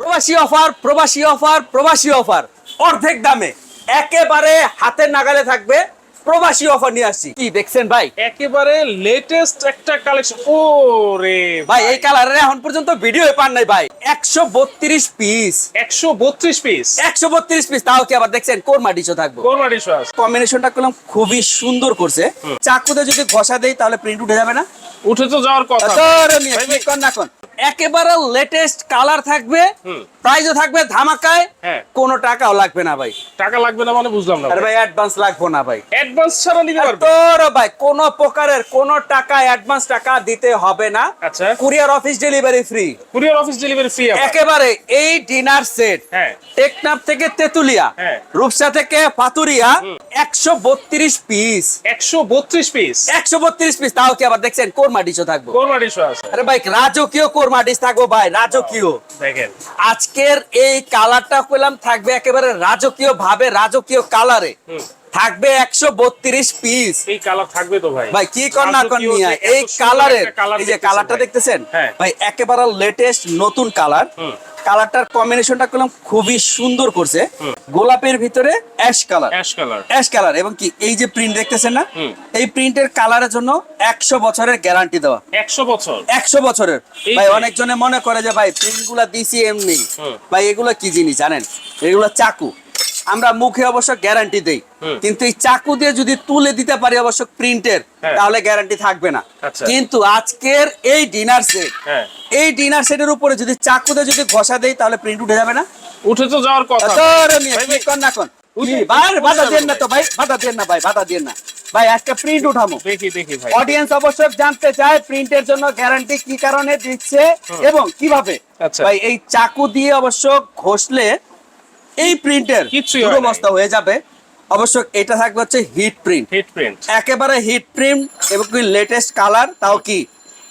প্রবাসী অফার প্রবাসী অফার প্রবাসী অফার। অর্ধেক দামে। একেবারে হাতের নাগালে থাকবে প্রবাসী অফার নিয়ে আসছি। কি দেখছেন ভাই? একেবারে লেটেস্ট একটা কালেকশন ও রে ভাই। এই কালারের এখন পর্যন্ত ভিডিও পান নাই ভাই। একশো বত্রিশ পিস একশো বত্রিশ পিস একশো বত্রিশ পিস তাও কি আবার দেখছেন? কোন মাটিচো থাকব? কোরবানি সস কম্বিনেশনটা করলাম খুবই সুন্দর করছে। চাকুতে যদি ঘষা দেই তাহলে প্রিন্ট উঠে যাবে না? উঠে তো যাওয়ার কথা। না কর। একেবারে লেটেস্ট কালার থাকবে হুম। প্রাইসও থাকবে ধামাকায় হ্যাঁ। কোনো টাকাও লাগবে না ভাই। টাকা লাগবে না মানে বুঝলাম না আরে ভাই। অ্যাডভান্স লাগবো না ভাই। অ্যাডভান্স ছাড়া নিতে পারবে? তোর ভাই কোন প্রকারের কোন টাকা অ্যাডভান্স টাকা দিতে হবে না। আচ্ছা। Courier office delivery free courier office delivery free একেবারে এই ডিনার সেট হ্যাঁ। টেকনাফ থেকে তেতুলিয়া হ্যাঁ। রূপসা থেকে পাতুরিয়া একশো বত্রিশ পিস একশো বত্রিশ পিস একশো বত্রিশ পিস তাও কি আবার দেখছেন? কোরমা ডিশও থাকব। কোরবানি সস আরে ভাই রাজকীয় কোরমা ডিশ থাকব ভাই রাজকীয়। দেখেন। আজকের এই কালারটা পেলাম থাকবে একেবারে রাজকীয় ভাবে রাজকীয় কালারে। থাকবে একশো বত্রিশ পিস এই কালার থাকবে তো ভাই। ভাই কি কর না কর নিয়ে এই কালারের এই যে কালারটা দেখতেছেন? হ্যাঁ। ভাই একেবারে লেটেস্ট নতুন কালার। কালারটার কম্বিনেশনটা করলাম খুবই সুন্দর করছে। গোলাপের ভিতরে ash colour ash colour ash colour এবং কি এই যে প্রিন্ট দেখতেছেন না। এই প্রিন্টের কালারের জন্য একশো বছরের গ্যারান্টি দেওয়া। একশো বছর? একশো বছরের। ভাই অনেক অনেকজনে মনে করে যে ভাই প্রিন্টগুলা দিছি এমনি। ভাই এগুলো কি জিনিস জানেন? এগুলো চাকু। আমরা মুখে অবশ্য গ্যারান্টি দেই। কিন্তু এই চাকু দিয়ে যদি তুলে দিতে পারি অবশ্য প্রিন্টের হ্যাঁ। তাহলে গ্যারান্টি থাকবে না। আচ্ছা। কিন্তু আজকের এই ডিনার সেট হ্যাঁ। এই ডিনার সেটের উপরে যদি চাকু দিয়ে যদি ঘষা দেই তাহলে প্রিন্ট উঠে যাবে না? উঠে তো যাওয়ার কথা। তোরে নিয়ে ভাই, কি ভাই। কর না কর। উঠে- কি, ভাই, উঠে বাধা দেন না তো ভাই বাধা দেন না ভাই বাধা দেন না। ভাই একটা প্রিন্ট উঠামো। দেখি দেখি ভাই। অডিয়েন্স অবশ্যই জানতে চায় প্রিন্টের জন্য গ্যারান্টি কি কারণে দিচ্ছে এবং কীভাবে। আচ্ছা। ভাই এই চাকু দিয়ে অবশ্য ঘষলে এই প্রিন্টের পুরো বস্তা হয়ে যাবে। অবশ্য এটা থাকবে হচ্ছে হিট প্রিন্ট হিট প্রিন্ট একেবারে হিট প্রিন্ট এবং কি লেটেস্ট কালার তাও কি?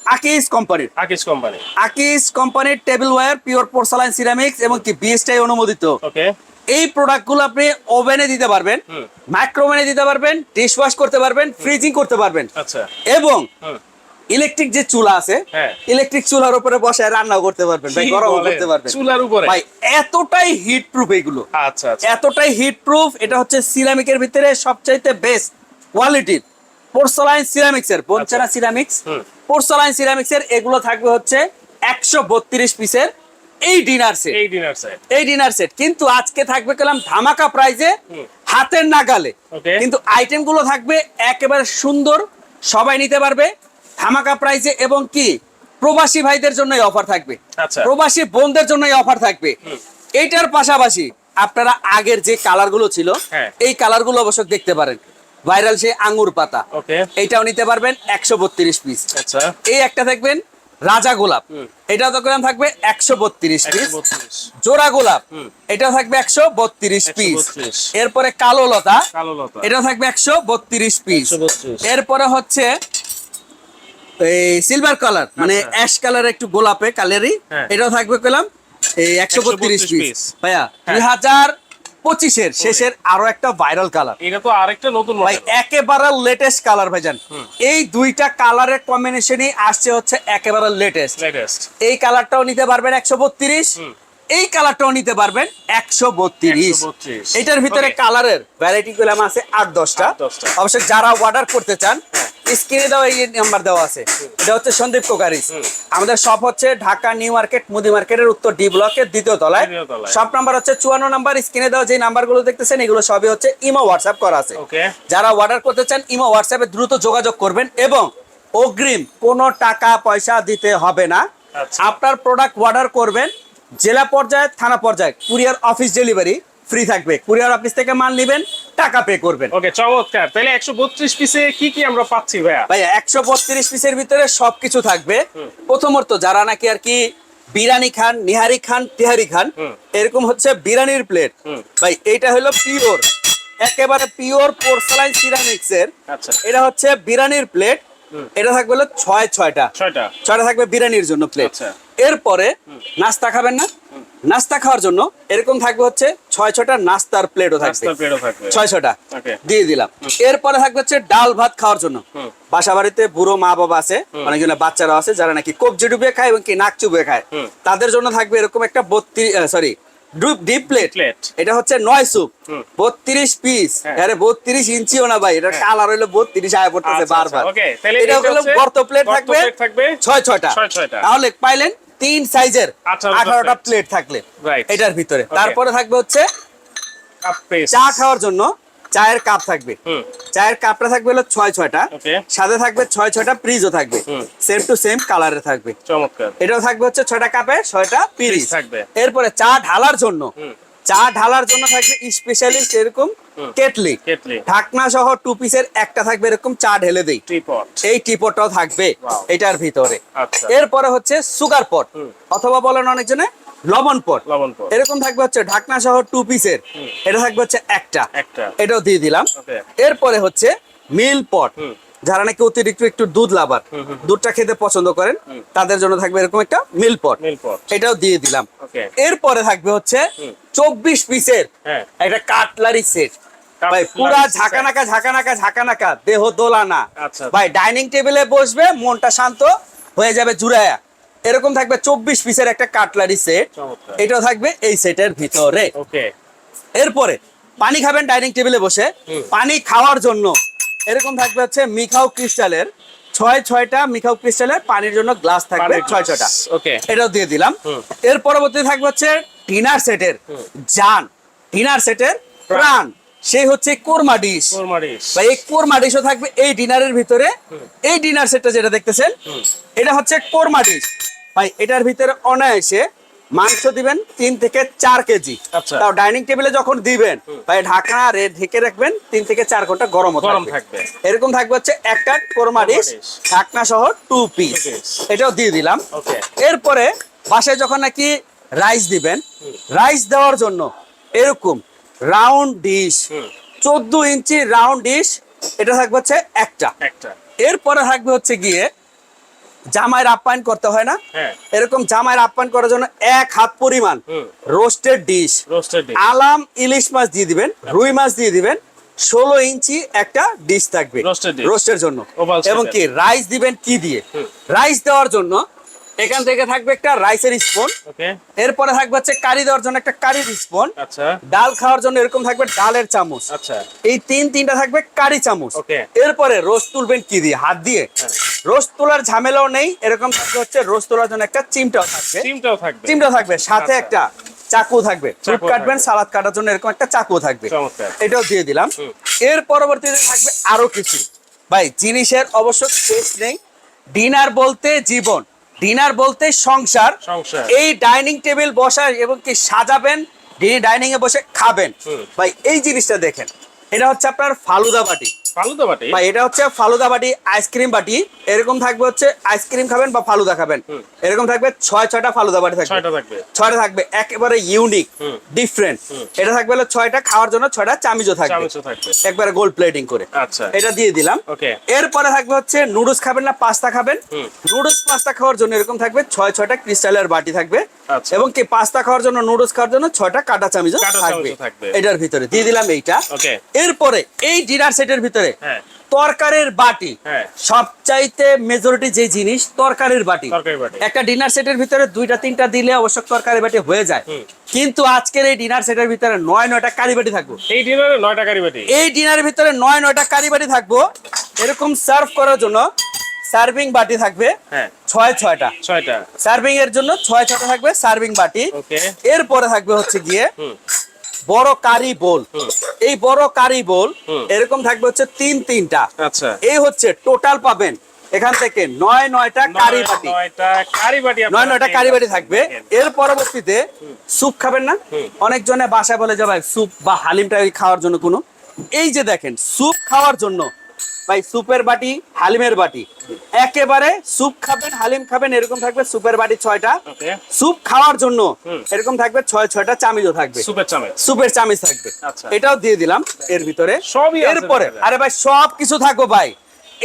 আকিস কোম্পানির আকিস কোম্পানি আকিস কোম্পানির table ware pure porcelain ceramics এবং কি বিএসটাই অনুমোদিত। ওকে এই প্রোডাক্টগুলো আপনি ওভেনে দিতে পারবেন। মাইক্রোওভেনে দিতে পারবেন ডিশ ওয়াশ করতে পারবেন ফ্রিজিং করতে পারবেন। আচ্ছা। এবং ইলেকট্রিক যে চুলা আছে হ্যাঁ। ইলেকট্রিক চুলার উপরে বসে রান্নাও করতে পারবেন ভাই গরম করতে পারবেন। চুলার উপরে? ভাই এতটাই হিট প্রুফ এগুলো আচ্ছা আচ্ছা। এতটাই হিট প্রুফ এটা হচ্ছে সিরামিকের ভিতরে সবচাইতে বেস্ট কোয়ালিটির পোর্সোলাইন সিরামিক্স এর পঞ্চানা সিরামিক্স। পোর্সোলাইন সিরামিক্স এর এগুলো থাকবে হচ্ছে একশো বত্রিশ পিসের এই ডিনার সেট এই ডিনার সেট এই ডিনার সেট কিন্তু আজকে থাকবে কলাম ধামাকা প্রাইজে হাতের নাগালে। কিন্তু আইটেমগুলো থাকবে একেবারে সুন্দর সবাই নিতে পারবে। ধামাকা প্রাইজে এবং কি? প্রবাসী ভাইদের জন্য অফার থাকবে। আচ্ছা। প্রবাসী বোনদের জন্য অফার থাকবে। এইটার পাশাপাশি আপনারা আগের যে কালারগুলো ছিল হ্যাঁ। এই কালারগুলো অবশ্য দেখতে পারেন। ভাইরাল সে আঙ্গুর পাতা। এইটাও নিতে পারবেন একশো বত্রিশ পিস আচ্ছা। এই একটা দেখবেন রাজা গোলাপ। এটাও দেখলাম থাকবে? একশো বত্রিশ পিস জোড়া গোলাপ। এটা থাকবে একশো বত্রিশ পিস এরপরে কালো লতা। এটা থাকবে একশো বত্রিশ পিস এরপরে হচ্ছে এই সিলভার কালার মানে আচ্ছা। অ্যাশ কালার একটু গোলাপে কালারই হ্যাঁ। এটাও থাকবে পেলাম এই একশো বত্রিশ 132 পিস ভাইয়া হ্যাঁ। দুই হাজার পঁচিশের শেষের আরও একটা ভাইরাল কালার এটা তো আরেকটা নতুন ভাই একেবারে লেটেস্ট কালার ভাইজান। এই দুইটা কালারের কম্বিনেশনই আসছে হচ্ছে একেবারে লেটেস্ট লেটেস্ট এই কালারটাও নিতে পারবেন একশো বত্রিশ। এই কালারটাও নিতে পারবেন একশো বত্রিশ। এটার ভিতরে কালারের ভ্যারাইটি গুলো আছে আট দশটা। অবশ্য যারা অর্ডার করতে চান স্ক্রিনে দেওয়া এই নাম্বার দেওয়া আছে। এটা হচ্ছে সন্দীপ কোকারিস। আমাদের শপ হচ্ছে ঢাকা নিউ মার্কেট মুদি মার্কেটের উত্তর ডি ব্লকের দ্বিতীয় তলায়। শপ নাম্বার হচ্ছে চুয়ান্ন নাম্বার স্ক্রিনে দেওয়া যে নাম্বারগুলো দেখতেছেন এগুলো সবই হচ্ছে ইমো হোয়াটসঅ্যাপ করা আছে। যারা অর্ডার করতে চান ইমো হোয়াটসঅ্যাপে দ্রুত যোগাযোগ করবেন এবং অগ্রিম কোনো টাকা পয়সা দিতে হবে না। আচ্ছা। আপনার প্রোডাক্ট অর্ডার করবেন জেলা পর্যায়ে থানা পর্যায়ে কুরিয়ার অফিস ডেলিভারি ফ্রি থাকবে। কুরিয়ার অফিস থেকে মাল নেবেন টাকা পে করবেন। ওকে চমৎকার। তাহলে একশো বত্রিশ পিসে কি কি আমরা পাচ্ছি ভাইয়া? ভাইয়া একশো বত্রিশ পিসের ভিতরে সবকিছু থাকবে। প্রথমত যারা নাকি আর কি বিরিয়ানি খান নিহারি খান তিহারি খান এরকম হচ্ছে বিরিয়ানির প্লেট ভাই এইটা হলো পিওর একেবারে পিওর পোর্সেলাইন সিরামিক্স এর। আচ্ছা। এটা হচ্ছে বিরিয়ানির প্লেট এটা থাকবে হলো ছয় ছয়টা। ছয়টা। ছয়টা থাকবে বিরিয়ানির জন্য প্লেট আচ্ছা। এরপরে নাস্তা খাবেন না? নাস্তা খাওয়ার জন্য এরকম থাকবে হচ্ছে ছয় ছটা নাস্তার প্লেটও থাকবে। ছয় ছটা দিয়ে দিলাম। এরপরে থাকবে হচ্ছে ডাল ভাত খাওয়ার জন্য। বাসা বাড়িতে বুড়ো মা বাবা আছে অনেকজন বাচ্চারা আছে যারা নাকি কবজি ডুবিয়ে খায় এবং কি নাক চুবিয়ে খায়। তাদের জন্য থাকবে এরকম একটা বত্রিশ সরি ডিপ প্লেট এটা হচ্ছে নয় সুপ বত্রিশ পিস হ্যাঁ। আরে বত্রিশ ইঞ্চিও না ভাই এটা কালার হইল বত্রিশ আয় পড়তেছে আচ্ছা, বারবার। আচ্ছা, তাহলে এটা হলো বর্ত প্লেট থাকবে ছয় ছয়টা। তাহলে পাইলেন তিন সাইজের আঠারোটা প্লেট থাকলে এটার ভিতরে। তারপরে থাকবে হচ্ছে চা খাওয়ার জন্য চায়ের কাপ থাকবে। চায়ের কাপটা থাকবে হলো ছয় ছয়টা। সাথে থাকবে ছয় ছয়টা প্রিজও থাকবে। সেম টু সেম কালারে থাকবে। চমৎকার। এটাও থাকবে হচ্ছে ছয়টা কাপে ছয়টা পিরিজ থাকবে। এরপরে চা ঢালার জন্য চা ঢালার জন্য থাকবে স্পেশালিস্ট এরকম কেটলি। কেটলি। ঢাকনা সহ টু পিসের একটা থাকবে এরকম চা ঢেলে দেই। এই টিপটটাও থাকবে এটার ভিতরে। আচ্ছা। এরপরে হচ্ছে সুগার পট অথবা বলেন অনেকজনে লবণ পট লবণ পট এরকম থাকবে হচ্ছে ঢাকনা সহ টু পিসের এটা থাকবে হচ্ছে একটা। একটা। এটাও দিয়ে দিলাম। ওকে এরপরে হচ্ছে মিল পট যারা নাকি অতিরিক্ত একটু দুধ লাভার দুধটা খেতে পছন্দ করেন তাদের জন্য থাকবে এরকম একটা মিল পট। এটাও দিয়ে দিলাম। এরপরে থাকবে হচ্ছে চব্বিশ পিসের হ্যাঁ। একটা কাটলারি সেট। ভাই পুরা ঝাঁকানাকা ঝাঁকানাকা ঝাঁকানাকা দেহ দোলানা। আচ্ছা। ভাই ডাইনিং টেবিলে বসবে মনটা শান্ত হয়ে যাবে জুড়ায়া। এরকম থাকবে চব্বিশ পিসের একটা কাটলারি সেট। এটাও থাকবে এই সেটের ভিতরে। এরপরে পানি খাবেন ডাইনিং টেবিলে বসে। পানি খাওয়ার জন্য এরকম থাকবে হচ্ছে মিখাও ক্রিস্টালের। ছয় ছয়টা মিখাও ক্রিস্টালের পানির জন্য গ্লাস থাকবে ছয় ছয়টা। ওকে এটাও দিয়ে দিলাম। এর পরবর্তী থাকবে হচ্ছে ডিনার সেটের জান ডিনার সেটের প্রাণ। সেই হচ্ছে কোরমা ডিশ। বা এই কোরমা ডিশও থাকবে এই ডিনারের ভিতরে। এই ডিনার সেটটা যেটা দেখতেছেন এটা হচ্ছে কোরমা ডিশ। ভাই এটার ভিতরে অনায়াসে মাংস দিবেন তিন থেকে চার কেজি। আচ্ছা। তাও ডাইনিং টেবিলে যখন দিবেন ভাই ঢাকা রে ঢেকে রাখবেন তিন থেকে চার ঘণ্টা গরম গরম থাকবে। এরকম থাকবে হচ্ছে একটা কোরমা কোরমা ডিশ। ঢাকনা সহ টু পিস এটাও দিয়ে দিলাম। এরপরে বাসায় যখন নাকি রাইস দিবেন রাইস দেওয়ার জন্য এরকম রাউন্ড ডিশ চোদ্দ ইঞ্চি রাউন্ড ডিশ এটা থাকবে হচ্ছে একটা। একটা। এরপরে থাকবে হচ্ছে গিয়ে জামাইয়ের আপ্যায়ন করতে হয় না? হ্যাঁ। এরকম জামাইয়ের আপ্যায়ন করার জন্য এক হাত পরিমাণ রোস্টেড ডিশ। আলাম ইলিশ মাছ দিয়ে দিবেন রুই মাছ দিয়ে দিবেন ষোলো ইঞ্চি একটা ডিশ থাকবে রোস্টের জন্য। এবং কি রাইস দিবেন কি দিয়ে? রাইস দেওয়ার জন্য এখান থেকে থাকবে একটা রাইসের স্পুন এরপরে থাকবে হচ্ছে কারি দেওয়ার জন্য একটা কারির স্পুন আচ্ছা। ডাল খাওয়ার জন্য এরকম থাকবে ডালের চামচ। আচ্ছা। এই তিন তিনটা থাকবে কারি চামচ। এরপরে রোজ তুলবেন কি দিয়ে? হাত দিয়ে। হ্যাঁ। রোজ তোলার ঝামেলাও নেই এরকম থাকবে হচ্ছে রোজ তোলার জন্য একটা চিমটাও থাকবে। ডিমটাও থাকবে। চিমটা থাকবে সাথে আচ্ছা। একটা চাকু থাকবে। ফ্রুট কাটবেন সালাদ কাটার জন্য এরকম একটা চাকু থাকবে। এটাও দিয়ে দিলাম। এর পরবর্তীতে থাকবে আরও কিছু। ভাই জিনিসের অবশ্য শেষ নেই। ডিনার বলতে জীবন ডিনার বলতে সংসার। এই ডাইনিং টেবিল বসা এবং কি সাজাবেন ডাইনিং এ বসে খাবেন। ভাই এই জিনিসটা দেখেন। এটা হচ্ছে আপনার ফালুদা বাটি ফালুদা বাটি ভাই এটা হচ্ছে ফালুদা বাটি আইসক্রিম বাটি। এরকম থাকবে হচ্ছে আইসক্রিম খাবেন বা ফালুদা খাবেন। এরকম থাকবে ছয় ছয়টা ফালুদা বাটি থাকবে। ছয়টা থাকবে। ছয়টা থাকবে একেবারে ইউনিক ডিফারেন্ট এটা থাকবে হলো ছয়টা খাওয়ার জন্য ছয়টা থাকবে। একবারে গোল্ড প্লেটিং করে। আচ্ছা। এটা দিয়ে দিলাম। এরপরে থাকবে হচ্ছে নুডলস খাবেন না পাস্তা খাবেন। নুডলস পাস্তা খাওয়ার জন্য এরকম থাকবে ছয় ছয়টা ক্রিস্টালের বাটি থাকবে। আচ্ছা। এবং কি পাস্তা খাওয়ার জন্য নুডলস খাওয়ার জন্য ছয়টা কাটা চামিজও থাকবে। এটার ভিতরে দিয়ে দিলাম এইটা। এরপরে এই ডিনার সেটের ভিতরে হ্যাঁ। তরকারির বাটি। হ্যাঁ। সবচাইতে মেজরিটি যে জিনিস তরকারির বাটি। একটা ডিনার সেটের ভিতরে দুইটা তিনটা দিলে অবশ্য তরকারি বাটি হয়ে যায়। কিন্তু আজকের এই ডিনার সেটের ভিতরে নয় নয়টা কারি বাটি থাকব। এই ডিনারে নয় টাকারি বাটি। এই ডিনারের ভিতরে নয় নয়টা কারি বাটি থাকব। এরকম সার্ভ করার জন্য সার্ভিং বাটি থাকবে হ্যাঁ। ছয় ছয়টা। ছয়টা। সার্ভিং এর জন্য ছয় ছয়টা থাকবে সার্ভিং বাটি। এরপরে থাকবে হচ্ছে গিয়ে বড় কারি বোল। এই বড় কারি বোল এরকম থাকবে হচ্ছে তিন তিনটা। আচ্ছা। এই হচ্ছে টোটাল পাবেন এখান থেকে নয় নয়টা কারি নয়- বাটি নয় নয়টা কারি বাটি থাকবে। এর পরবর্তীতে স্যুপ খাবেন না। অনেকজনে বাসায় বলে যে ভাই স্যুপ বা হালিমটা খাওয়ার জন্য কোনো। এই যে দেখেন স্যুপ খাওয়ার জন্য ভাই স্যুপের বাটি হালিমের বাটি। একেবারে স্যুপ খাবেন হালিম খাবেন এরকম থাকবে স্যুপের বাটি ছয়টা। স্যুপ খাওয়ার জন্য এরকম থাকবে ছয় ছয়টা চামিজও থাকবে। সুপের চামচ। স্যুপের চামিচ থাকবে। আচ্ছা। এটাও দিয়ে দিলাম এর ভিতরে। সবই এরপরে আরে ভাই সব কিছু থাকব ভাই।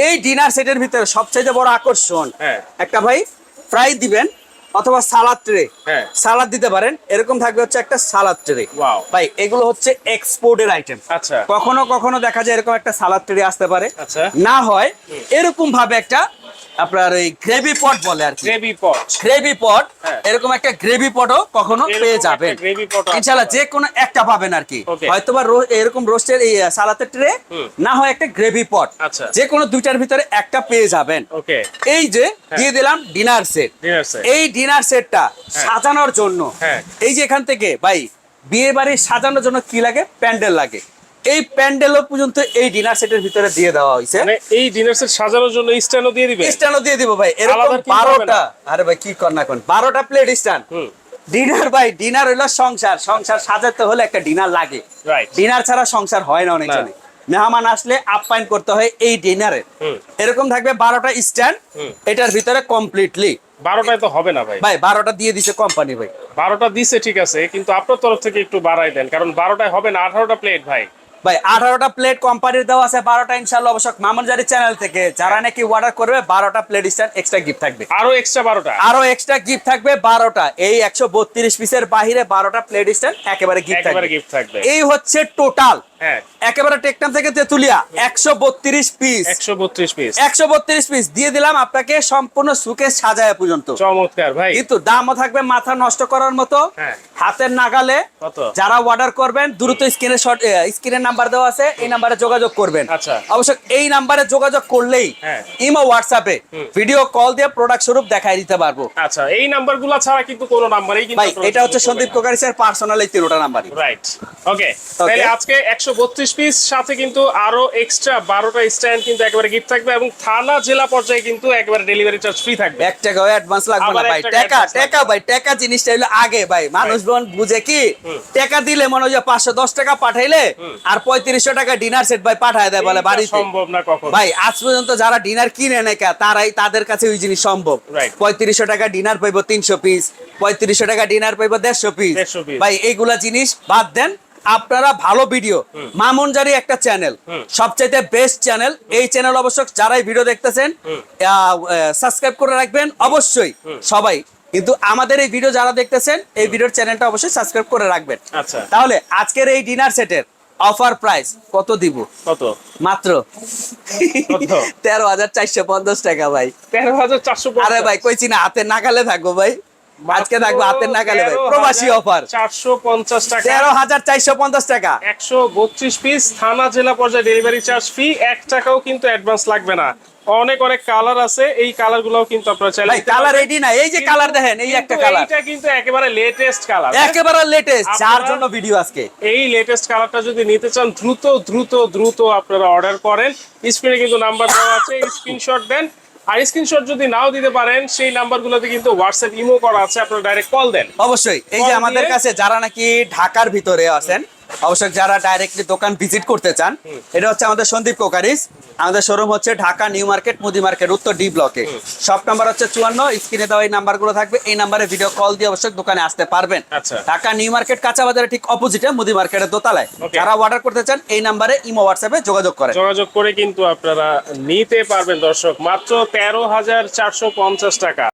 এই ডিনার সেটের ভিতরে সবচেয়ে বড় আকর্ষণ। হ্যাঁ। একটা ভাই ফ্রাই দিবেন অথবা সালাদ ট্রে। হ্যাঁ। সালাদ দিতে পারেন এরকম থাকবে হচ্ছে একটা সালাদ ট্রে। ভাই এগুলো হচ্ছে এক্সপোর্টের আইটেম আচ্ছা। কখনো কখনো দেখা যায় এরকম একটা সালাদ ট্রে আসতে পারে। আচ্ছা। না হয় এরকম ভাবে একটা আপনার ওই গ্রেভি পট বলে আর কি। গ্রেভি পট গ্রেভি পট হ্যাঁ। এরকম একটা গ্রেভি পটও কখনো পেয়ে যাবেন। ইনশাআল্লাহ যে কোনো একটা পাবেন আর কি. হয়তোবা রো- এরকম রোস্টের এই সালাতের ট্রে না হয় একটা গ্রেভি পট আচ্ছা। যে কোনো দুইটার ভিতরে একটা পেয়ে যাবেন। ওকে এই যে দিয়ে দিলাম ডিনার সেট ডিনার সেট এই ডিনার সেটটা সাজানোর জন্য। হ্যাঁ। এই যে এখান থেকে ভাই বিয়ে বাড়ি সাজানোর জন্য কি লাগে? প্যান্ডেল লাগে। এই প্যান্ডেলও পর্যন্ত এই ডিনার সেটের ভিতরে দিয়ে দেওয়া হয়েছে। মানে এই ডিনার সেট সাজানোর জন্য স্ট্যান্ডও দিয়ে দিবে? স্ট্যান্ডও দিয়ে দিব ভাই। এরকম আলাদা কিনতে হবে বারোটা না? আরে ভাই কি কর না কোন বারোটা প্লেট স্ট্যান্ড ডিনার ভাই ডিনার হইল সংসার। সংসার সাজাতে হলে একটা ডিনার লাগে। রাইট ডিনার ছাড়া সংসার হয় না অনেক জনে মেহমান আসলে আপ্যায়ন করতে হয় এই ডিনারে এরকম থাকবে বারোটা স্ট্যান্ড এটার ভিতরে কমপ্লিটলি বারোটায় তো হবে না ভাই। ভাই বারোটা দিয়ে দিছে কোম্পানি ভাই। বারোটা দিছে ঠিক আছে কিন্তু আপনার তরফ থেকে একটু বাড়াই দেন কারণ বারোটায় হবে না আঠারোটা প্লেট ভাই। ভাই আঠারোটা প্লেট কোম্পানির দেওয়া আছে বারোটা ইনশাল্লাহ অবশ্য মামনজারি চ্যানেল থেকে। যারা নাকি অর্ডার করবে বারোটা প্লেট স্ট্যান্ড এক্সট্রা গিফট থাকবে। আরও এক্সট্রা বারোটা? আরও এক্সট্রা গিফট থাকবে বারোটা। এই একশো বত্রিশ পিসের বাহিরে বারোটা প্লেট স্ট্যান্ড একেবারে গিফট থাকবে। এই হচ্ছে টোটাল একেবারে টেকনাম থেকে তেতুলিয়া একশো বত্রিশ পিস একশো বত্রিশ পিস একশো বত্রিশ পিস দিয়ে দিলাম আপনাকে সম্পূর্ণ সুকে সাজায় পর্যন্ত। চমৎকার ভাই। কিন্তু দামও থাকবে মাথা নষ্ট করার মতো। হ্যাঁ। হাতের নাগালে যারা অর্ডার করবেন দ্রুত স্ক্রিনে শর্ট স্ক্রিনের নাম্বার দেওয়া আছে এই নাম্বারে যোগাযোগ করবেন। আচ্ছা। অবশ্য এই নাম্বারে যোগাযোগ করলেই হ্যাঁ। ইমো হোয়াটসঅ্যাপে ভিডিও কল দিয়ে প্রোডাক্ট স্বরূপ দেখাই দিতে পারব। আচ্ছা এই নাম্বারগুলা ছাড়া কিন্তু কোনো নাম্বারেই কিন্তু ভাই এটা হচ্ছে সন্দীপ কোকারিসের পার্সোনাল এই তিনটা নাম্বারই রাইট ওকে তাহলে আজকে একশো বত্রিশ পিস সাথে কিন্তু আরও এক্সট্রা বারোটা স্ট্যান্ড কিন্তু একেবারে গিফট থাকবে এবং থানা জেলা পর্যায়ে কিন্তু একেবারে ডেলিভারি চার্জ ফ্রি থাকবে। এক টাকাও অ্যাডভান্স লাগবে না ভাই। টাকা টাকা ভাই টাকা জিনিসটা হলো আগে ভাই। মানুষ বোন বুঝে কি? টাকা দিলে মনে হয় পাঁচশো দশ টাকা পাঠাইলে আর পঁয়ত্রিশশো টাকা ডিনার সেট ভাই পাঠায় দেয় বলে বাড়িতে। সম্ভব না কখন। ভাই আজ পর্যন্ত যারা ডিনার কিনে নেয় তারাই তাদের কাছে ওই জিনিস সম্ভব। পঁয়ত্রিশশো টাকা ডিনার পাইবো তিনশো পিস পঁয়ত্রিশশো টাকা ডিনার পাইবো দেড়শো পিস ভাই এইগুলা জিনিস বাদ দেন আপনারা ভালো ভিডিও মামুনজারি একটা চ্যানেল সবচাইতে বেস্ট চ্যানেল এই চ্যানেল অবশ্য যারাই ভিডিও দেখতেছেন সাবস্ক্রাইব করে রাখবেন অবশ্যই সবাই। কিন্তু আমাদের এই ভিডিও যারা দেখতেছেন এই ভিডিওর চ্যানেলটা অবশ্যই সাবস্ক্রাইব করে রাখবেন। আচ্ছা। তাহলে আজকের এই ডিনার সেটের অফার প্রাইস কত দিব? কত? মাত্র? তেরো হাজার চারশো পঞ্চাশ টাকা ভাই। তেরো হাজার চারশো আরে ভাই কইছি না হাতের নাগালে থাকব ভাই। আজকে থাকব হাতের নাগালে ভাই। প্রবাসী অফার। চারশো পঞ্চাশ টাকা। তেরো হাজার চারশো পঞ্চাশ টাকা। একশো বত্রিশ পিস থানা জেলা পর্যায়ে ডেলিভারি চার্জ ফ্রি এক টাকাও কিন্তু অ্যাডভান্স লাগবে না। অনেক অনেক কালার আছে। এই কালার গুলোও কিন্তু আপনারা চাইলে ভাই কালার রেডি না এই যে কালার দেখেন এই একটা কালার এইটা কিন্তু একেবারে লেটেস্ট কালার একেবারে লেটেস্ট যার জন্য ভিডিও আজকে। এই লেটেস্ট কালারটা যদি নিতে চান দ্রুত দ্রুত দ্রুত আপনারা অর্ডার করেন। স্ক্রিনে কিন্তু নাম্বার দেওয়া আছে স্ক্রিনশট দেন। আর স্ক্রিনশট যদি নাও দিতে পারেন সেই নাম্বারগুলোতে কিন্তু হোয়াটসঅ্যাপ ইমো করা আছে আপনারা ডাইরেক্ট কল দেন। অবশ্যই। এই যে আমাদের কাছে যারা নাকি ঢাকার ভিতরে আছেন অবশ্যই যারা ডাইরেক্টলি দোকান ভিজিট করতে চান এটা হচ্ছে আমাদের সন্দীপ কোকারিস। আমাদের শোরুম হচ্ছে ঢাকা নিউ মার্কেট মুদি মার্কেট উত্তর ডি ব্লকে সব নাম্বার হচ্ছে চুয়ান্ন স্ক্রিনে দেওয়া এই নাম্বারগুলো থাকবে। এই নাম্বারে ভিডিও কল দিয়ে অবশ্যই দোকানে আসতে পারবেন। আচ্ছা। ঢাকা নিউ মার্কেট কাঁচা বাজারে ঠিক অপোজিটে মুদি মার্কেটের দোতলায়। যারা অর্ডার করতে চান এই নাম্বারে ইমো হোয়াটসঅ্যাপে যোগাযোগ করে যোগাযোগ করে কিন্তু আপনারা নিতে পারবেন দর্শক মাত্র তেরো হাজার চারশো পঞ্চাশ টাকা।